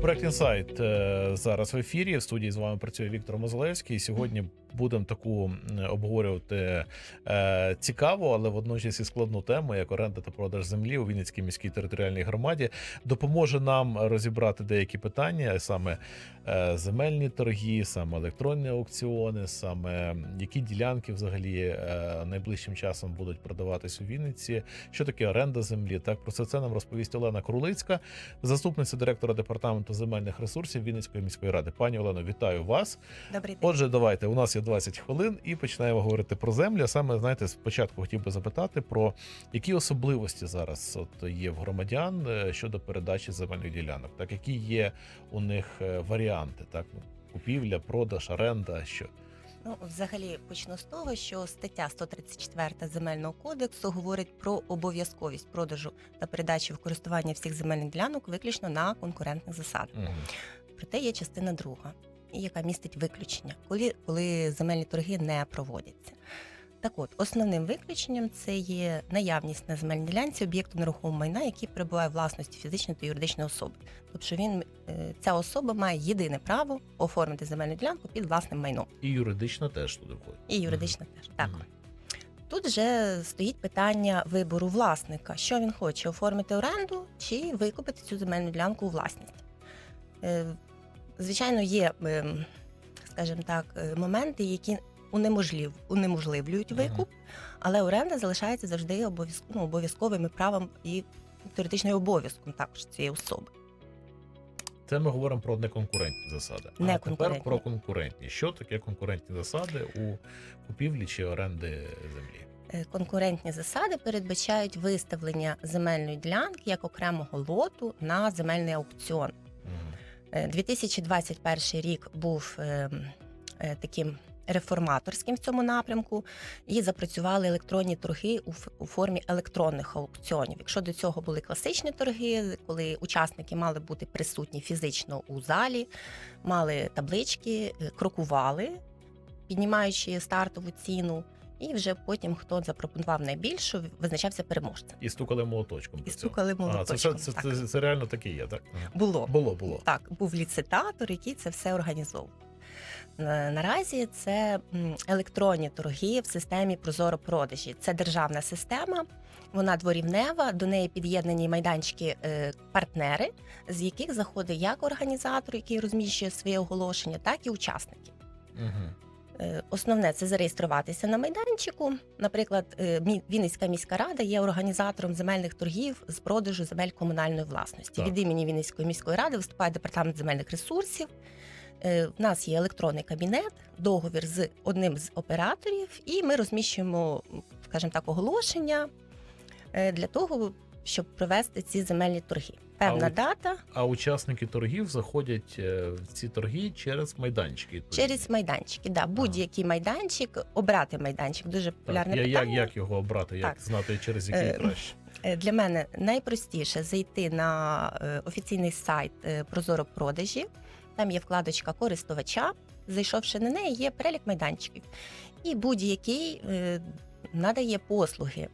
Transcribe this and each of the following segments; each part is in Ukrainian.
Проект інсайт е, зараз в ефірі. В студії з вами працює Віктор Мозолевський. Сьогодні будемо таку обговорювати е, цікаву, але водночас і складну тему, як оренда та продаж землі у Вінницькій міській територіальній громаді. Допоможе нам розібрати деякі питання, саме е, земельні торги, саме електронні аукціони, саме які ділянки взагалі найближчим часом будуть продаватись у Вінниці. Що таке оренда землі? Так про це це нам розповість Олена Крулицька, заступниця директора департаменту земельних ресурсів Вінницької міської ради. Пані Олено, вітаю вас. Добрий день. Отже, давайте у нас є 20 хвилин і починаємо говорити про землю. Саме знаєте, спочатку хотів би запитати про які особливості зараз от є в громадян е, щодо передачі земельних ділянок, так які є у них е, варіанти, так купівля, продаж, оренда. Що Ну, взагалі почну з того, що стаття 134 земельного кодексу говорить про обов'язковість продажу та передачі в користування всіх земельних ділянок виключно на конкурентних засадах. Угу. Проте є частина друга, яка містить виключення, коли, коли земельні торги не проводяться. Так от, основним виключенням це є наявність на земельній ділянці об'єкту нерухомого майна, який перебуває в власності фізичної та юридичної особи. Тобто він, е, ця особа має єдине право оформити земельну ділянку під власним майном. і юридично теж туди входить. І юридично теж. Так. Мгм. Тут вже стоїть питання вибору власника, що він хоче оформити оренду чи викупити цю земельну ділянку у власність. Е, Звичайно, є, ем, скажімо так, е, моменти, які унеможлів, унеможливлюють викуп, але оренда залишається завжди обов'язк- ну, обов'язковим правом і теоретичним обов'язком також цієї особи. Це ми говоримо про неконкурентні засади. А тепер Неконкурентні. про конкурентні. Що таке конкурентні засади у купівлі чи оренди землі? Е, Конкурентні засади передбачають виставлення земельної ділянки як окремого лоту на земельний аукціон. Мгм. Е, 2021 рік був е, е, таким реформаторським в цьому напрямку, і запрацювали електронні торги у, формі електронних аукціонів. Якщо до цього були класичні торги, коли учасники мали бути присутні фізично у залі, мали таблички, е, крокували, піднімаючи стартову ціну. І вже потім, хто запропонував найбільшу, визначався переможцем. І стукали молоточком. І стукали А, це, це, так. це, це реально таке є, так? Було. Було, було. Так, був ліцитатор, який це все організовував. Е, Наразі це електронні торги в системі Прозоро продажі. Це державна система, вона дворівнева, до неї під'єднані майданчики е, партнери, з яких заходить як організатор, який розміщує своє оголошення, так і учасники. Угу. Основне це зареєструватися на майданчику. Наприклад, Вінницька міська рада є організатором земельних торгів з продажу земель комунальної власності. Так. Від імені Вінницької міської ради виступає департамент земельних ресурсів. Е, В нас є електронний кабінет, договір з одним з операторів, і ми розміщуємо, скажімо так, оголошення е, для того, щоб провести ці земельні торги. Певна А дата А учасники торгів заходять е, в ці торги через майданчики. через майданчики. Да, будь-який майданчик, обрати майданчик дуже так, популярне я, питання. як, як його обрати, як знати, через який краще. Для мене найпростіше зайти на офіційний сайт Прозоро продажі. Там є вкладочка користувача. Зайшовши на неї, є перелік майданчиків. І будь-який е, надає послуги,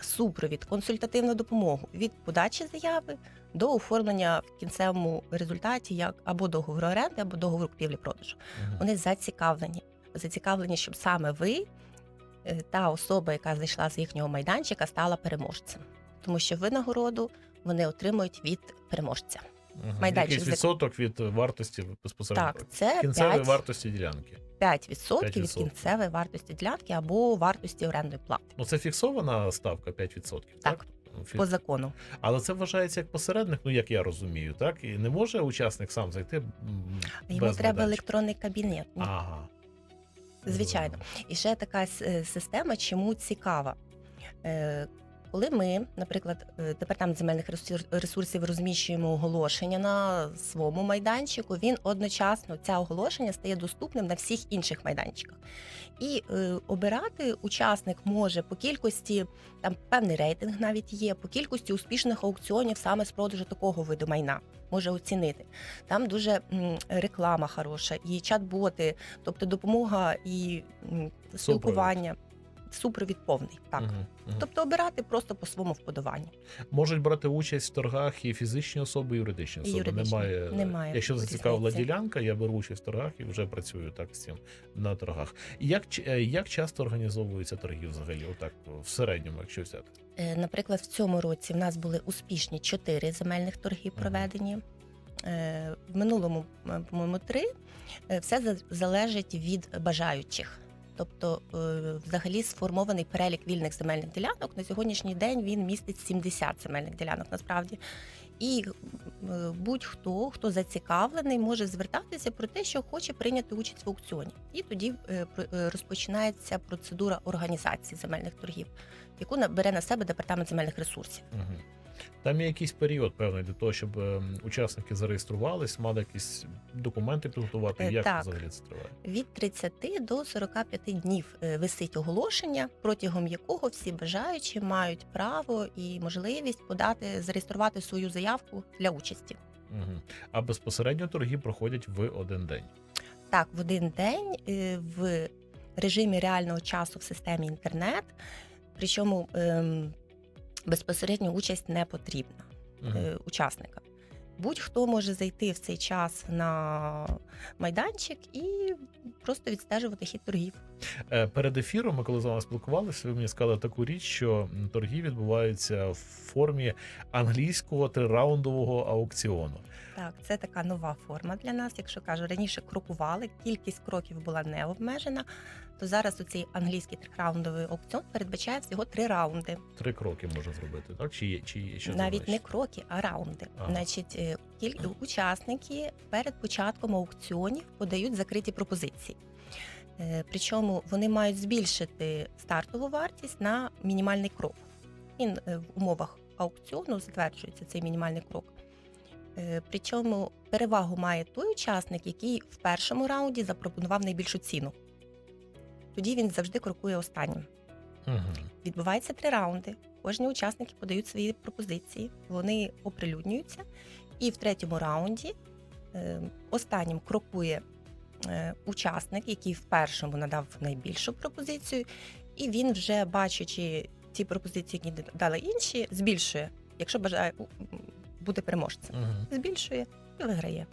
супровід, консультативну допомогу від подачі заяви до оформлення в кінцевому результаті як або договору оренди, або договору купівлі-продажу. Мгм. Вони зацікавлені. Зацікавлені, щоб саме ви, е, та особа, яка зайшла з їхнього майданчика, стала переможцем. Тому що винагороду вони отримують від переможця. Майданчик Якийсь відсоток від вартості безпосередньо Так, це кінцевої 5, вартості ділянки. 5% від 5%. кінцевої вартості ділянки або вартості орендної плати. Ну це фіксована ставка 5%, так? Так. Ну, По закону. Але це вважається як посередник, ну як я розумію, так? І не може учасник сам зайти. Йому без треба майданчика? електронний кабінет. Ні, Ага. Звичайно. І ще така е, система, чому цікава. Коли ми, наприклад, е, департамент земельних ресур- ресурсів розміщуємо оголошення на своєму майданчику, він одночасно це оголошення стає доступним на всіх інших майданчиках. І е, обирати учасник може по кількості, там певний рейтинг навіть є, по кількості успішних аукціонів саме з продажу такого виду майна. Може оцінити. Там дуже м, реклама хороша, і чат-боти, тобто допомога і м, спілкування. Супровід повний. Так. Мгм, мгм. Тобто обирати просто по своєму вподобанню. Можуть брати участь в торгах і фізичні особи, і юридичні особи. юридичні. Немає, Немає Якщо зацікавила ділянка, я беру участь в торгах і вже працюю так з цим на торгах. Як, е, як часто організовуються торги взагалі? Отак в середньому, якщо взяти? Е, Наприклад, в цьому році в нас були успішні чотири земельних торги проведені. Е, В минулому, по-моєму, три. Все за- залежить від бажаючих. Тобто, е, взагалі сформований перелік вільних земельних ділянок. На сьогоднішній день він містить 70 земельних ділянок насправді. І е, будь-хто, хто зацікавлений, може звертатися про те, що хоче прийняти участь в аукціоні. І тоді е, розпочинається процедура організації земельних торгів, яку бере на себе департамент земельних ресурсів. Угу. Там є якийсь період певний для того, щоб ем, учасники зареєструвались, мали якісь документи підготувати. Е, Як так. взагалі це триває? Від 30 до 45 днів е, висить оголошення, протягом якого всі бажаючі мають право і можливість подати зареєструвати свою заявку для участі. Угу. А безпосередньо торги проходять в один день. Так, в один день е, в режимі реального часу в системі інтернет, причому ем, безпосередньо участь не потрібна угу. учасникам. учасника. Будь-хто може зайти в цей час на майданчик і просто відстежувати хід торгів. Е, Перед ефіром, ми коли з вами спілкувалися, ви мені сказали таку річ, що торги відбуваються в формі англійського трираундового аукціону. Так, це така нова форма для нас. Якщо кажу, раніше крокували, кількість кроків була не обмежена, то зараз оцей англійський трираундовий аукціон передбачає всього три раунди. Три кроки можна зробити, так? Чи є, чи є що Навіть не кроки, а раунди. Ага. Значить, е, кіль... учасники перед початком аукціонів подають закриті пропозиції. Е, Причому вони мають збільшити стартову вартість на мінімальний крок. Він е, в умовах аукціону затверджується цей мінімальний крок. Е, Причому перевагу має той учасник, який в першому раунді запропонував найбільшу ціну. Тоді він завжди крокує останнім. Мгм. Відбувається три раунди. Кожні учасники подають свої пропозиції, вони оприлюднюються. І в третьому раунді останнім крокує учасник, який в першому надав найбільшу пропозицію, і він, вже бачачи ті пропозиції, які дали інші, збільшує, якщо бажає бути переможцем. Збільшує і виграє.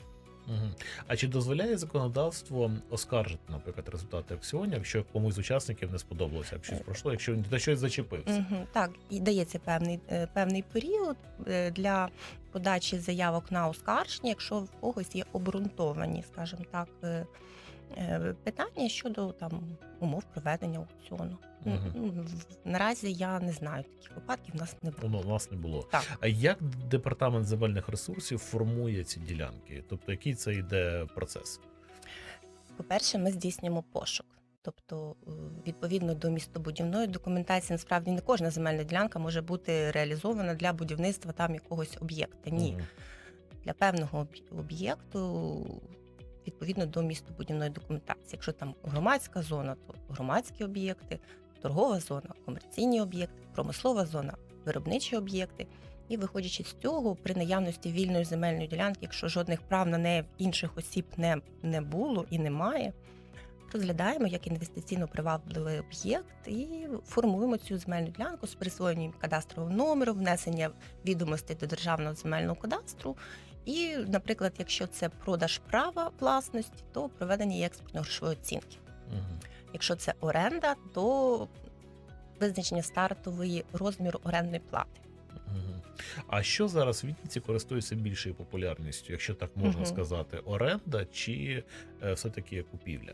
А чи дозволяє законодавство оскаржити, наприклад, результати аукціонів, якщо комусь з учасників не сподобалося, як щось Е. пройшло, якщо він на щось зачепився? Угу, так, і дається певний, е, певний період е, для подачі заявок на оскарження, якщо в когось є обґрунтовані, скажімо так, питання щодо там умов проведення аукціону. Ну, в- Наразі я не знаю таких випадків. В нас не було. Воно у нас не було. Так. А як департамент земельних ресурсів формує ці ділянки? Тобто, який це йде процес? По-перше, ми здійснюємо пошук. Тобто, е, відповідно до містобудівної документації, насправді не кожна земельна ділянка може бути реалізована для будівництва там якогось об'єкта. Ні, Мгм. для певного об'єкту відповідно до містобудівної документації. Якщо там громадська зона, то громадські об'єкти, торгова зона, комерційні об'єкти, промислова зона, виробничі об'єкти. І виходячи з цього, при наявності вільної земельної ділянки, якщо жодних прав на неї інших осіб не, не було і немає, розглядаємо як інвестиційно привабливий об'єкт і формуємо цю земельну ділянку з присвоєнням кадастрового номеру, внесення відомостей до державного земельного кадастру. І, наприклад, якщо це продаж права власності, то проведення її експортно-грошової оцінки. Мгм. Якщо це оренда, то визначення стартової розміру орендної плати. А що зараз в Вінниці користується більшою популярністю, якщо так можна Мгм. сказати, оренда чи е, все-таки купівля?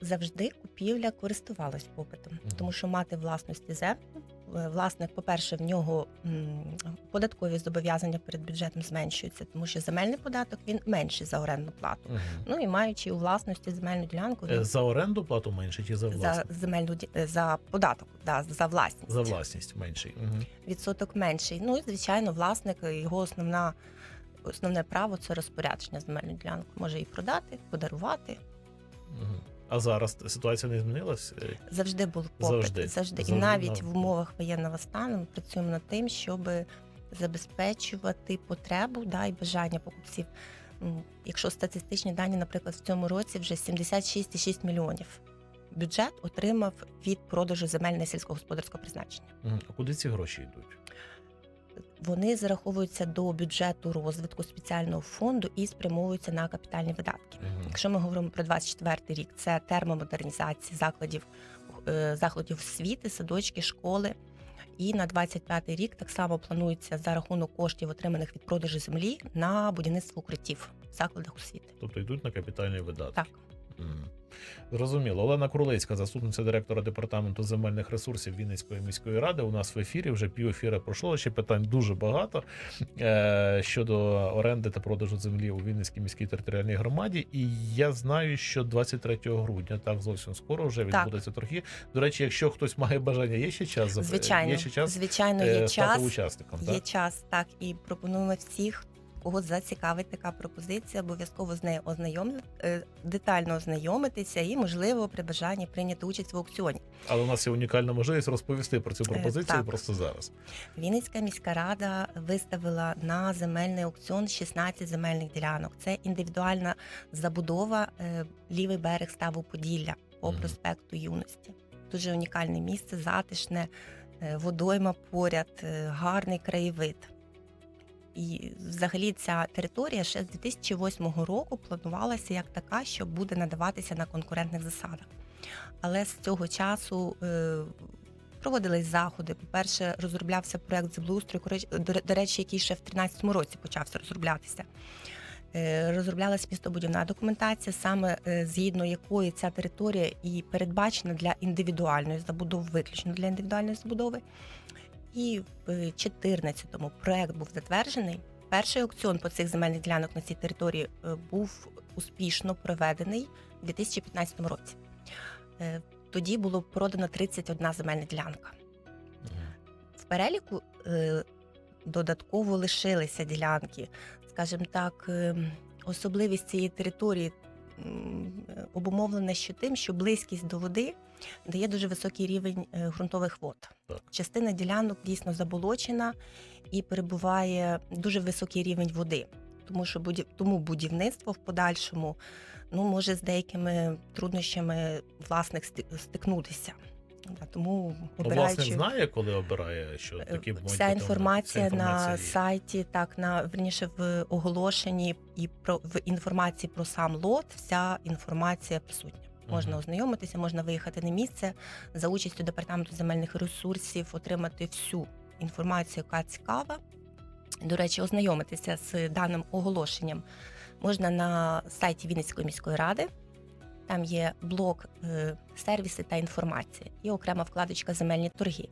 Завжди купівля користувалась попитом, Мгм. тому що мати власності землю. Е, Власник, по-перше, в нього податкові зобов'язання перед бюджетом зменшуються, тому що земельний податок він менший за орендну плату. Мгм. Ну і маючи у власності земельну ділянку, Е, він За оренду плату менше чи за за земельну е, за податок, да, за власність. За власність менший. Мгм. відсоток менший. Ну і звичайно, власник його основна основне право це розпорядження земельну ділянку. Може її продати, подарувати. Мгм. А зараз ситуація не змінилась? Завжди був попит. Завжди. Завжди. І навіть навіть. в умовах воєнного стану ми працюємо над тим, щоб забезпечувати потребу да, і бажання покупців. Якщо статистичні дані, наприклад, в цьому році вже 76,6 мільйонів бюджет отримав від продажу земель на сільськогосподарського призначення. А куди ці гроші йдуть? Вони зараховуються до бюджету розвитку спеціального фонду і спрямовуються на капітальні видатки. Мгм. Якщо ми говоримо про 24 рік, це термомодернізація закладів е, закладів освіти, садочки, школи. І на 25 рік так само планується за рахунок коштів, отриманих від продажу землі, на будівництво укриттів в закладах освіти. Тобто йдуть на капітальні видатки. Так. Мгм. Зрозуміло. Олена Крулицька, заступниця директора департаменту земельних ресурсів Вінницької міської ради. У нас в ефірі вже пів ефіра пройшло. Ще питань дуже багато е, щодо оренди та продажу землі у Вінницькій міській територіальній громаді. І я знаю, що 23 грудня, так зовсім скоро вже Так. відбудеться торги. До речі, якщо хтось має бажання, є ще час зап- Звичайно, є ще час звичайно, е, є час. учасником. Є Так? час, так і пропонуємо всіх, кого зацікавить така пропозиція, обов'язково з нею ознайом е, детально ознайомитися і, можливо, при бажанні прийняти участь в аукціоні. Але у нас є унікальна можливість розповісти про цю пропозицію Е, так. просто зараз. Вінницька міська рада виставила на земельний аукціон 16 земельних ділянок. Це індивідуальна забудова е, лівий берег ставу Поділля по Мгм. проспекту Юності. Дуже унікальне місце, затишне, водойма поряд, гарний краєвид. І взагалі ця територія ще з 2008 року планувалася як така, що буде надаватися на конкурентних засадах. Але з цього часу е, проводились заходи. По-перше, розроблявся проект землеустрою, до, речі, який ще в 2013 році почався розроблятися. Е, Розроблялась містобудівна документація, саме е, згідно якої ця територія і передбачена для індивідуальної забудови, виключно для індивідуальної забудови. І в 2014-му проект був затверджений. Перший аукціон по цих земельних ділянок на цій території е, був успішно проведений у 2015 році. Е, Тоді було продано 31 земельна ділянка. В переліку е, додатково лишилися ділянки. Скажімо так, е, особливість цієї території обумовлена ще тим, що близькість до води дає дуже високий рівень е, ґрунтових вод. Так. Частина ділянок дійсно заболочена і перебуває дуже високий рівень води. Тому що будів... тому будівництво в подальшому ну, може з деякими труднощами власник стикнутися. Тому обираючи... власник знає, коли обирає, що Е, такі Вся вся інформація на є. сайті, так на верніше в оголошенні і про в інформації про сам лот. Вся інформація присутня. Можна Мгм. ознайомитися, можна виїхати на місце за участю департаменту земельних ресурсів, отримати всю інформацію, яка цікава. До речі, ознайомитися з даним оголошенням можна на сайті Вінницької міської ради. Там є блок е, сервіси та інформація Є окрема вкладочка земельні торги.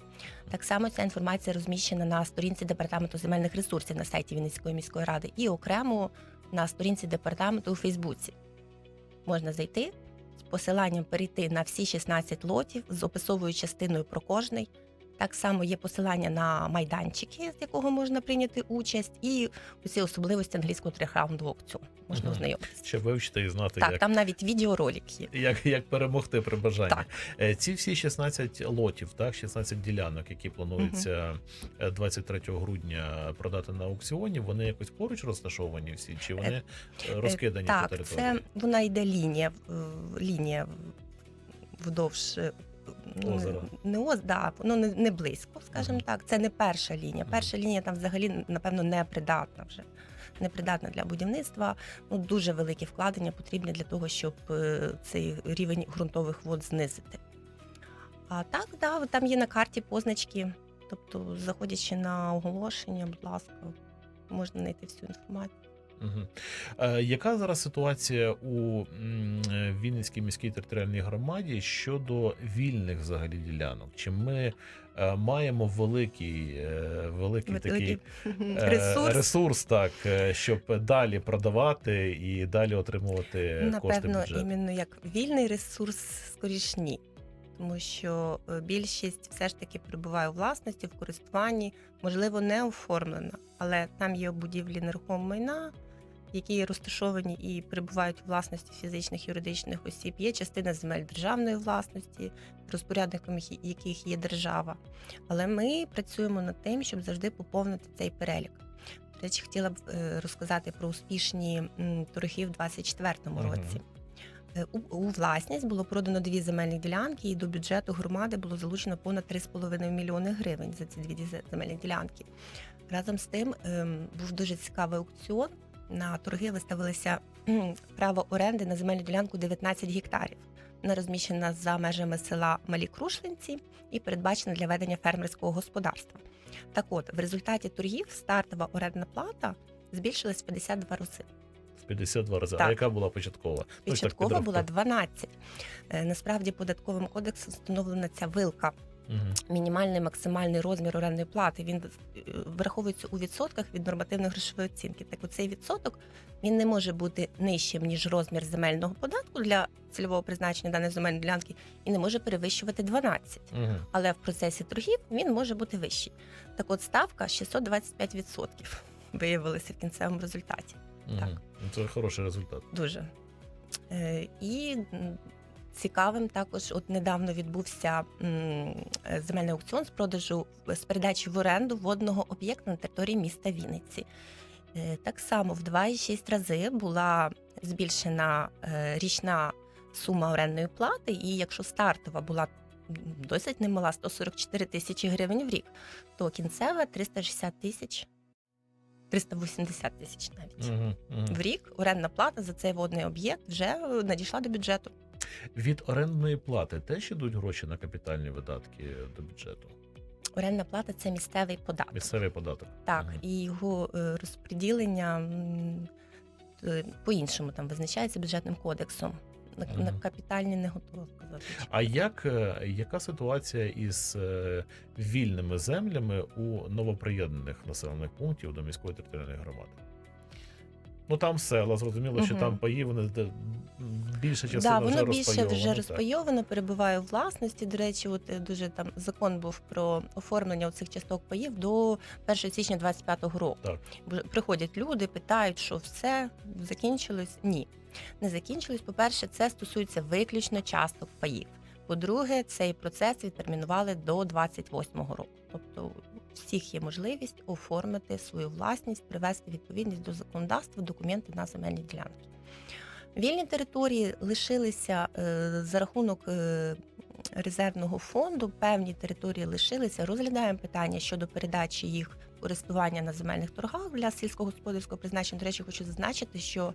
Так само ця інформація розміщена на сторінці департаменту земельних ресурсів на сайті Вінницької міської ради і окремо на сторінці департаменту у Фейсбуці. Можна зайти з посиланням перейти на всі 16 лотів з описовою частиною про кожний. Так само є посилання на майданчики, з якого можна прийняти участь, і усі особливості англійського трихраундового аукціону. Можна Мгм. ознайомитися. Ще вивчити і знати, Так, як, там навіть відеоролик є. як, як перемогти при бажанні. Так. Е, Ці всі 16 лотів, так, 16 ділянок, які планується е, 23 грудня продати на аукціоні, вони якось поруч розташовані всі, чи вони е, розкидані по Так, це вона йде лінія, лінія вдовж. Ну, Не оз, да, воно не, не близько, скажімо так. Це не перша лінія. Перша лінія там взагалі, напевно, непридатна вже. Непридатна для будівництва. Ну, дуже великі вкладення потрібні для того, щоб е, цей рівень ґрунтових вод знизити. А так, да, там є на карті позначки. Тобто, заходячи на оголошення, будь ласка, можна знайти всю інформацію. Угу. Е, яка зараз ситуація у е, Вінницькій міській територіальній громаді щодо вільних взагалі ділянок? Чи ми е, маємо великий, е, великий такий е, ресурс. ресурс, так, щоб далі продавати і далі отримувати кошти Напевно, бюджету? іменно як вільний ресурс, скоріш ні. Тому що більшість все ж таки перебуває у власності, в користуванні, можливо, не оформлена, але там є будівлі нерухомого майна, які розташовані і перебувають у власності фізичних юридичних осіб. Є частина земель державної власності, розпорядником яких є держава. Але ми працюємо над тим, щоб завжди поповнити цей перелік. До речі, хотіла б е, розказати про успішні торги в 2024 Мгм. році. Е, У, власність було продано дві земельні ділянки, і до бюджету громади було залучено понад 3,5 мільйони гривень за ці дві земельні ділянки. Разом з тим ем, був дуже цікавий аукціон. На торги виставилися право оренди на земельну ділянку 19 гектарів. Вона розміщена за межами села Малі Крушлинці і передбачена для ведення фермерського господарства. Так от, в результаті торгів стартова орендна плата збільшилась в 52 рази. В 52 рази. А яка була початкова? Ну, так Початкова була 12. Е, Насправді податковим кодексом встановлена ця вилка. Мінімальний максимальний розмір орендної плати він е, враховується у відсотках від нормативної грошової оцінки. Так, оцей відсоток він не може бути нижчим ніж розмір земельного податку для цільового призначення даної земельної ділянки і не може перевищувати 12. Мгм. Але в процесі торгів він може бути вищий. Так, от ставка 625% виявилася в кінцевому результаті. Так. Це хороший результат. Дуже. Е, І цікавим також, от недавно відбувся е, земельний аукціон з продажу з передачі в оренду водного об'єкту на території міста Вінниці. Е, Так само в 2,6 рази була збільшена е, річна сума орендної плати, і якщо стартова була досить немала 144 тисячі гривень в рік, то кінцева 360 тисяч, 380 тисяч навіть Мгм. Мгм. в рік орендна плата за цей водний об'єкт вже надійшла до бюджету. Від орендної плати теж ідуть гроші на капітальні видатки до бюджету. Орендна плата це місцевий податок. Місцевий податок. Так, Мгм. і його е, розподілення е, по-іншому там визначається бюджетним кодексом. На, на капітальні не готова сказати. А як е, яка ситуація із вільними землями у новоприєднаних населених пунктів до міської територіальної громади? Ну там села, зрозуміло, що Мгм. там паї вони де- більша частина Да, вже воно більше розпайована, вже так. розпайовано, перебуває у власності. До речі, от е, дуже там закон був про оформлення цих часток паїв до 1 січня 25-го року. Так. Бо Приходять люди, питають, що все закінчилось. Ні, не закінчилось. По-перше, це стосується виключно часток паїв. По-друге, цей процес відтермінували до 28-го року. Тобто всіх є можливість оформити свою власність, привести відповідність до законодавства, документи на земельні ділянки. Вільні території лишилися е, за рахунок е, резервного фонду. Певні території лишилися. Розглядаємо питання щодо передачі їх користування на земельних торгах для сільськогосподарського призначення. До речі, хочу зазначити, що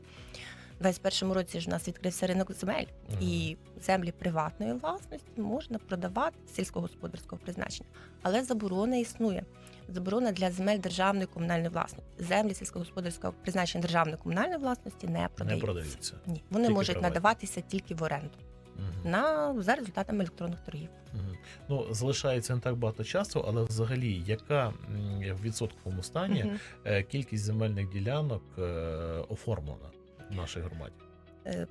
в 2021 році ж у нас відкрився ринок земель, Мгм. і землі приватної власності можна продавати сільськогосподарського призначення, але заборона існує. Заборона для земель державної комунальної власності. Землі сільськогосподарського призначення державної комунальної власності не не продаються. продаються. Ні, вони Тільки можуть приватні. надаватися тільки в оренду Мгм. на за результатами електронних торгів. Мгм. Ну, залишається не так багато часу, але взагалі, яка в відсотковому стані е, кількість земельних ділянок е, оформлена в нашій громаді? Е,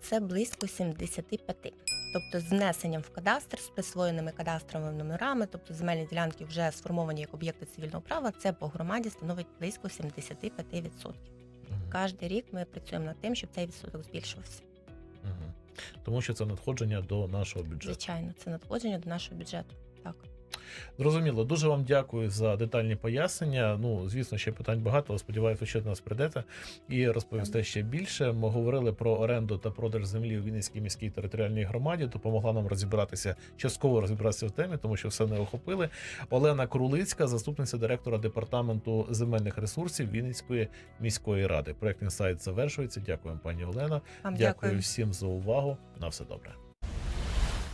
Це близько 75. Тобто з внесенням в кадастр, з присвоєними кадастровими номерами, тобто земельні ділянки вже сформовані як об'єкти цивільного права, це по громаді становить близько 75%. Мгм. Кожен рік ми працюємо над тим, щоб цей відсоток збільшувався. Мгм. Тому що це надходження до нашого бюджету. Звичайно, це надходження до нашого бюджету. Так. Зрозуміло, дуже вам дякую за детальні пояснення. Ну, звісно, ще питань багато, але сподіваюся, ще до нас прийдете і розповісте ще більше. Ми говорили про оренду та продаж землі у Вінницькій міській територіальній громаді. Допомогла нам розібратися, частково розібратися в темі, тому що все не охопили. Олена Крулицька, заступниця директора департаменту земельних ресурсів Вінницької міської ради. Проект інсайт завершується. Дякуємо, пані Олена. Вам Дякую дякую. всім за увагу. На все добре.